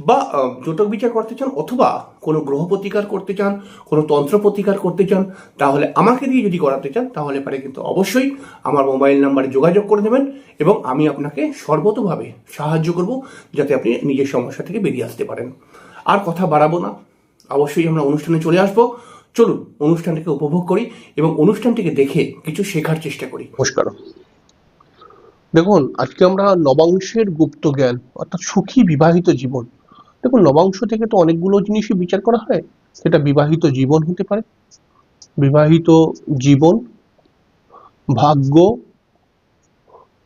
বা জটক বিচার করতে চান অথবা কোনো গ্রহ প্রতিকার করতে চান, কোনো তন্ত্র প্রতিকার করতে চান, তাহলে আমাকে দিয়ে যদি করাতে চান, তাহলে পারে কিন্তু অবশ্যই আমার মোবাইল নাম্বারে যোগাযোগ করে নেবেন এবং আমি আপনাকে সর্বতভাবে সাহায্য করব যাতে আপনি নিজের সমস্যা থেকে বেরিয়ে আসতে পারেন। আর কথা বাড়াবো না। অবশ্যই আমরা অনুষ্ঠানে চলে আসব। চলুন, অনুষ্ঠানটিকে উপভোগ করি এবং অনুষ্ঠানটিকে দেখে কিছু শেখার চেষ্টা করি। নমস্কার। দেখুন, আজকে আমরা নবাংশের গুপ্ত জ্ঞান, অর্থাৎ সুখী বিবাহিত জীবন দেখুন নবাংশ থেকে তো অনেকগুলো জিনিসই বিচার করা হয়। সেটা বিবাহিত জীবন হতে পারে, বিবাহিত জীবন, ভাগ্য,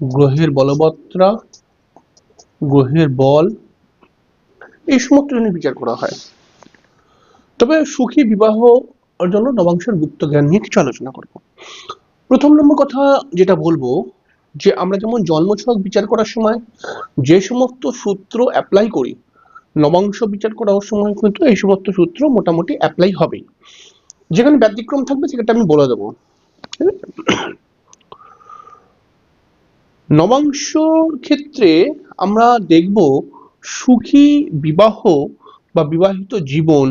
গ্রহের বলবত্রা গ্রহের বল, এই সমস্ত জিনিস বিচার করা হয়। তবে সুখী বিবাহ জন্য নবাংশের গুপ্ত জ্ঞান নিয়ে কিছু আলোচনা করব। প্রথম নম্বর কথা যেটা বলব, যে আমরা যেমন জন্মছক বিচার করার সময় যে সমস্ত সূত্র অ্যাপ্লাই করি নবাংশ বিচার করার সময় কিন্তু এই সমস্ত সূত্র মোটামুটি অ্যাপ্লাই হবেই। যেখানে ব্যতিক্রম থাকবে সেটা আমি বলে দেবো। নবাংশ ক্ষেত্রে আমরা দেখব সুখী বিবাহ বা বিবাহিত জীবন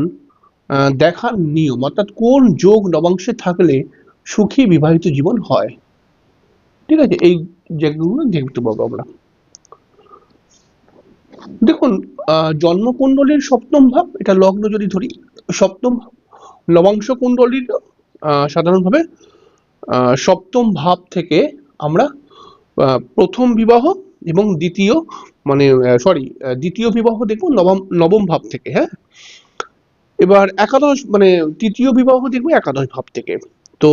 দেখার নিয়ম অর্থাৎ কোন যোগ নবাংশে থাকলে সুখী বিবাহিত জীবন হয়। ঠিক আছে? এই জায়গাগুলো দেখতে পাবো আমরা। দেখুন আহ, জন্মকুণ্ডলীর সপ্তম ভাব এটা লগ্ন যদি ধরি সপ্তম নবাংশ কুণ্ডলীর সাধারণভাবে সপ্তম ভাব থেকে আমরা প্রথম বিবাহ এবং দ্বিতীয় মানে সরি দ্বিতীয় বিবাহ দেখব নবম নবম ভাব থেকে হ্যাঁ? এবার একাদশ মানে তৃতীয় বিবাহ দেখব একাদশ ভাব থেকে। তো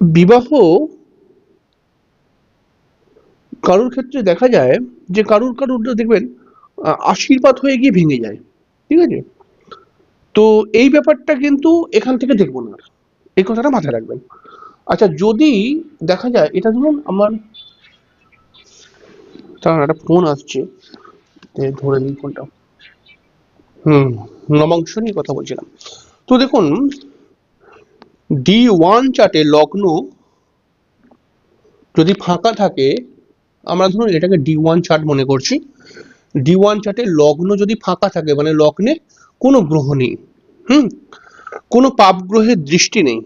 বিবাহ কারোর ক্ষেত্রে দেখা যায় যে কারুর কারুর দেখবেন আশীর্বাদ হয়ে গিয়ে ভেঙে যায়, ঠিক আছে? তো এই ব্যাপারটা কিন্তু এখান থেকে দেখব না এই কথাটা মাথায় রাখবেন। আচ্ছা যদি দেখা যায়, এটা ধরুন আমার তার একটা ফোন আসছে ধরে নিই ফোনটা। হুম, নবাংশ নিয়ে কথা বলছিলাম। তো দেখুন ডি ওয়ান চার্টে লগ্ন যদি ফাঁকা থাকে আমরা ধরুন এটাকে ডি ওয়ান চার্ট মনে করছি। ডি ওয়ান চার্টে লগ্ন যদি ফাঁকা থাকে মানে লগ্নে কোনো গ্রহ নেই, হুম? কোনো পাপ গ্রহের দৃষ্টি নেই।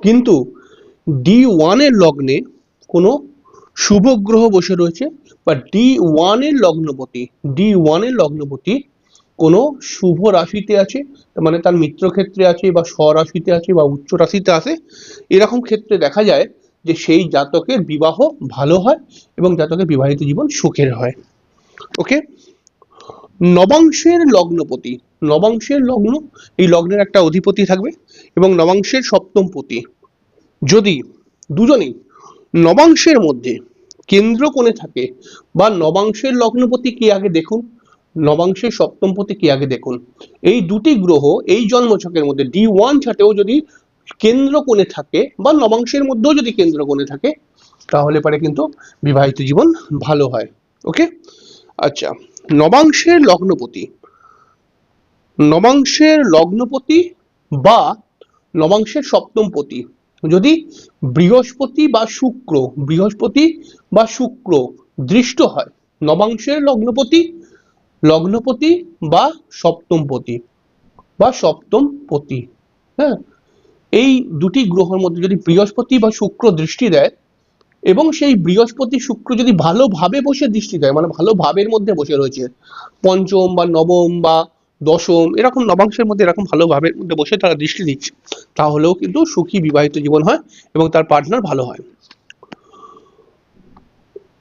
কিন্তু ডি ওয়ানের লগ্নে কোনো শুভ গ্রহ বসে রয়েছে বা ডি ওয়ানের লগ্নপতি ডি ওয়ানের লগ্নপতি কোনো শুভ রাশিতে আছে মানে তার মিত্র ক্ষেত্রে আছে বা স্বরাশিতে আছে বা উচ্চ রাশিতে আছে, এরকম ক্ষেত্রে দেখা যায় যে সেই জাতকের বিবাহ ভালো হয় এবং জাতকের বিবাহিত জীবন সুখের হয়। ওকে নবাংশের লগ্নপতি, নবাংশের লগ্ন, এই লগ্নের একটা অধিপতি থাকবে এবং নবাংশের সপ্তম পতি যদি দুজনেই নবাংশের মধ্যে কেন্দ্র কোণে থাকে বা নবাংশের লগ্নপতি কি আগে দেখুন, নবাংশের সপ্তম সপ্তমপতি কি আগে দেখুন। এই দুটি গ্রহ এই জন্মছকের মধ্যে ডি ওয়ান ছাটেও যদি কেন্দ্র কোণে থাকে বা নবাংশের মধ্যেও যদি কেন্দ্র কোণে থাকে, তাহলে পরে কিন্তু বিবাহিত জীবন ভালো হয়। ওকে আচ্ছা নবাংশের লগ্নপতি। নবাংশের লগ্নপতি বা নবাংশের সপ্তমপতি। যদি বৃহস্পতি বা শুক্র, বৃহস্পতি বা শুক্র দৃষ্ট হয় নবাংশের লগ্নপতি লগ্নপতি বা সপ্তমপতি বা সপ্তম পতি হ্যাঁ? এই দুটি গ্রহের মধ্যে যদি বৃহস্পতি বা শুক্র দৃষ্টি দেয়, এবং সেই বৃহস্পতি শুক্র যদি ভালোভাবে বসে দৃষ্টি দেয় মানে ভালো ভাবের মধ্যে বসে রয়েছে, পঞ্চম বা নবম বা দশম, এরকম নবাংশের মধ্যে এরকম ভালো ভাবের মধ্যে বসে তারা দৃষ্টি দিচ্ছে, তাহলেও কিন্তু সুখী বিবাহিত জীবন হয় এবং তার পার্টনার ভালো হয়।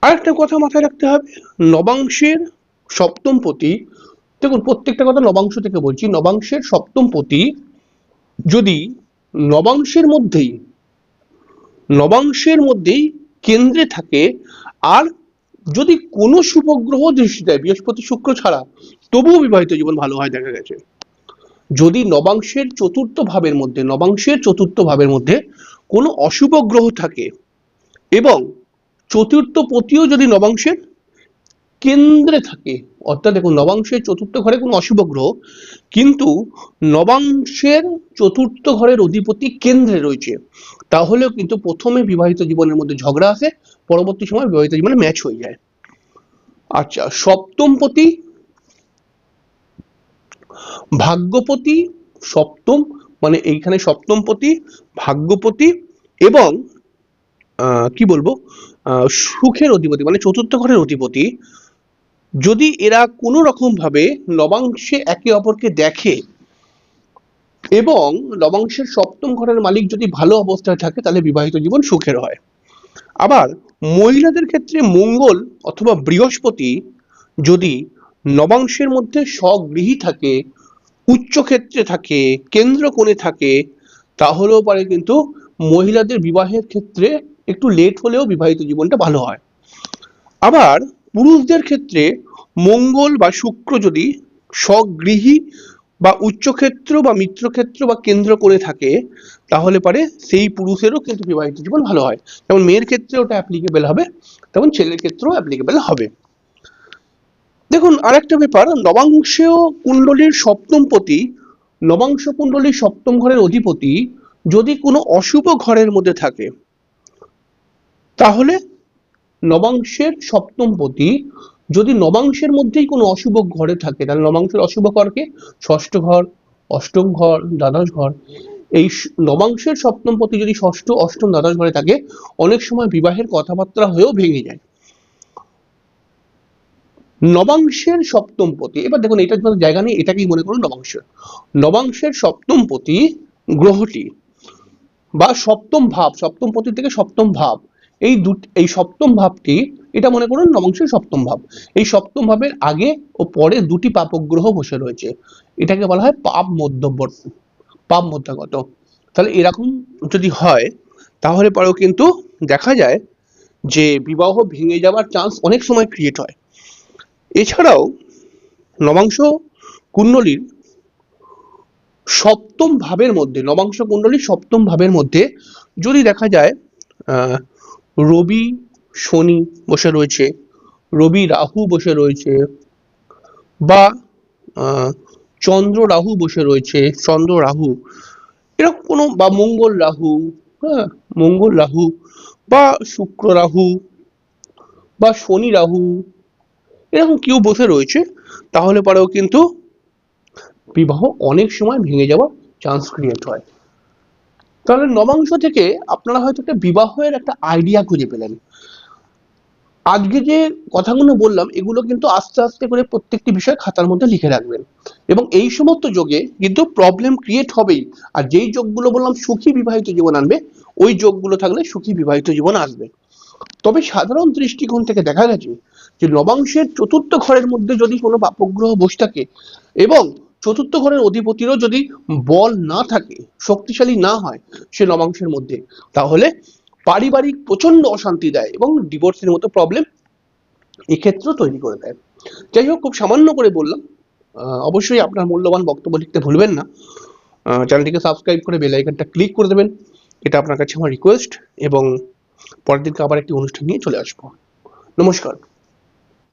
আরেকটা কথা মাথায় রাখতে হবে, নবাংশের সপ্তম পতি দেখুন প্রত্যেকটা কথা নবাংশ থেকে বলছি, নবাংশের সপ্তম পতি যদি নবাংশের মধ্যেই নবাংশের মধ্যেই কেন্দ্রে থাকে। আর যদি কোনো শুভগ্রহ দৃষ্টি দেয়, বৃহস্পতি শুক্র ছাড়া, তবুও বিবাহিত জীবন ভালো হয় দেখা গেছে। যদি নবাংশের চতুর্থ ভাবের মধ্যে নবাংশের চতুর্থ ভাবের মধ্যে কোনো অশুভ গ্রহ থাকে এবং চতুর্থ পতিও যদি নবাংশের কেন্দ্রে থাকে। অর্থাৎ দেখুন, নবাংশের চতুর্থ ঘরে কোনো অশুভ গ্রহ, কিন্তু নবাংশের চতুর্থ ঘরের অধিপতি কেন্দ্রে রয়েছে। তাহলেও কিন্তু প্রথমে বিবাহিত জীবনের মধ্যে ঝগড়া আসে, পরবর্তী সময় বিবাহিত জীবনে ম্যাচ হয়ে যায়। আচ্ছা সপ্তমপতি, ভাগ্যপতি, সপ্তম মানে এইখানে সপ্তমপতি, ভাগ্যপতি এবং কি বলব সুখের অধিপতি মানে চতুর্থ ঘরের অধিপতি যদি এরা কোনো রকম ভাবে নবাংশে একে অপরকে দেখে এবং নবাংশের সপ্তম ঘরের মালিক যদি ভালো অবস্থায় থাকে, তাহলে বিবাহিত জীবন সুখের হয়। আবার মহিলাদের ক্ষেত্রে মঙ্গল অথবা বৃহস্পতি যদি নবাংশের মধ্যে স্বগৃহী থাকে, উচ্চ ক্ষেত্রে থাকে, কেন্দ্র কোণে থাকে, তাহলেও পারে কিন্তু মহিলাদের বিবাহের ক্ষেত্রে একটু লেট হলেও বিবাহিত জীবনটা ভালো হয়। আবার পুরুষদের ক্ষেত্রে মঙ্গল বা শুক্র যদি স্বগৃহী বা উচ্চক্ষেত্র বা মিত্রক্ষেত্র বা কেন্দ্র করে থাকে, তাহলে পারে সেই পুরুষেরও কিন্তু বিবাহিত জীবন ভালো হয়। যেমন মেয়ের ক্ষেত্রে ওটা অ্যাপ্লিকেবল হবে, তেমন ছেলের ক্ষেত্রেও অ্যাপ্লিকেবল হবে। দেখুন, আরেকটা ব্যাপার নবাংশীয় কুণ্ডলীর সপ্তম পতি নবাংশ কুণ্ডলীর সপ্তম ঘরের অধিপতি যদি কোনো অশুভ ঘরের মধ্যে থাকে, তাহলে নবাংশের সপ্তম পতি। যদি নবাংশের মধ্যেই কোনো অশুভ ঘরে থাকে, তাহলে নবাংশের অশুভ ঘরকে ষষ্ঠ ঘর, অষ্টম ঘর, দ্বাদশ ঘর। এই নবাংশের সপ্তম পতি যদি ষষ্ঠ, অষ্টম, দ্বাদশ ঘরে থাকে, অনেক সময় বিবাহের কথাবার্তা হয়েও ভেঙে যায়। নবাংশের সপ্তম পতি, এবার দেখুন এটা জায়গা নেই, এটাকেই মনে করুন নবাংশ নবাংশের সপ্তম পতি গ্রহটি বা সপ্তম ভাব, সপ্তম পতি থেকে সপ্তম ভাব। এই দু এই সপ্তম ভাবটি এটা মনে করুন নবাংশের সপ্তম ভাব। এই সপ্তম ভাবের আগে ও পরে দুটি পাপগ্রহ বসে রয়েছে। এটাকে বলা হয় পাপ মধ্যবর্তী পাপ মধ্যাগত তাহলে এরকম যদি হয় তাহলে পরেও কিন্তু দেখা যায় যে বিবাহ ভেঙে যাওয়ার চান্স অনেক সময় ক্রিয়েট হয়। এছাড়াও নবাংশ কুণ্ডলীর সপ্তম ভাবের মধ্যে নবাংশ কুণ্ডলীর সপ্তম ভাবের মধ্যে যদি দেখা যায় আহ, রবি, শনি বসে রয়েছে, রবি রাহু বসে রয়েছে বা চন্দ্র রাহু বসে রয়েছে, চন্দ্র রাহু, এরকম কোনো বা মঙ্গল রাহু হ্যাঁ মঙ্গল রাহু বা শুক্র রাহু বা শনি রাহু, এরকম কেউ বসে রয়েছে, তাহলে পরেও কিন্তু বিবাহ অনেক সময় ভেঙে যাওয়ার চান্স ক্রিয়েট হয়। তাহলে নবাংশ থেকে আপনারা হয়তো একটা বিবাহের একটা আইডিয়া খুঁজে পেলেন। আজকে যে কথাগুলো বললাম, এগুলো কিন্তু আস্তে আস্তে করে প্রত্যেকটি বিষয় খাতার মধ্যে লিখে রাখবেন। এবং এই সমস্ত যোগে কিন্তু প্রবলেম ক্রিয়েট হবেই। আর যেই যোগগুলো বললাম, সুখী বিবাহিত জীবন আনবে, ওই যোগগুলো থাকলে সুখী বিবাহিত জীবন আসবে। তবে সাধারণ দৃষ্টিকোণ থেকে দেখা গেছে যে, নবাংশের চতুর্থ ঘরের মধ্যে যদি কোনো বাপগ্রহ বসে থাকে এবং চতুর্থ ঘরের অধিপতিরও যদি বল না থাকে, শক্তিশালী না হয় সে নবাংশের মধ্যে, তাহলে পারিবারিক প্রচণ্ড অশান্তি দেয় এবং ডিভোর্সের মতো প্রবলেম এক্ষেত্রেও তৈরি করে দেয়। যাই হোক, খুব সামান্য করে বললাম। অবশ্যই আপনার মূল্যবান বক্তব্য লিখতে ভুলবেন না। চ্যানেলটিকে সাবস্ক্রাইব করে বেল আইকনটা ক্লিক করে দেবেন। এটা আপনার কাছে আমার রিকোয়েস্ট এবং পরের দিনকে আবার একটি অনুষ্ঠান নিয়ে চলে আসব। নমস্কার।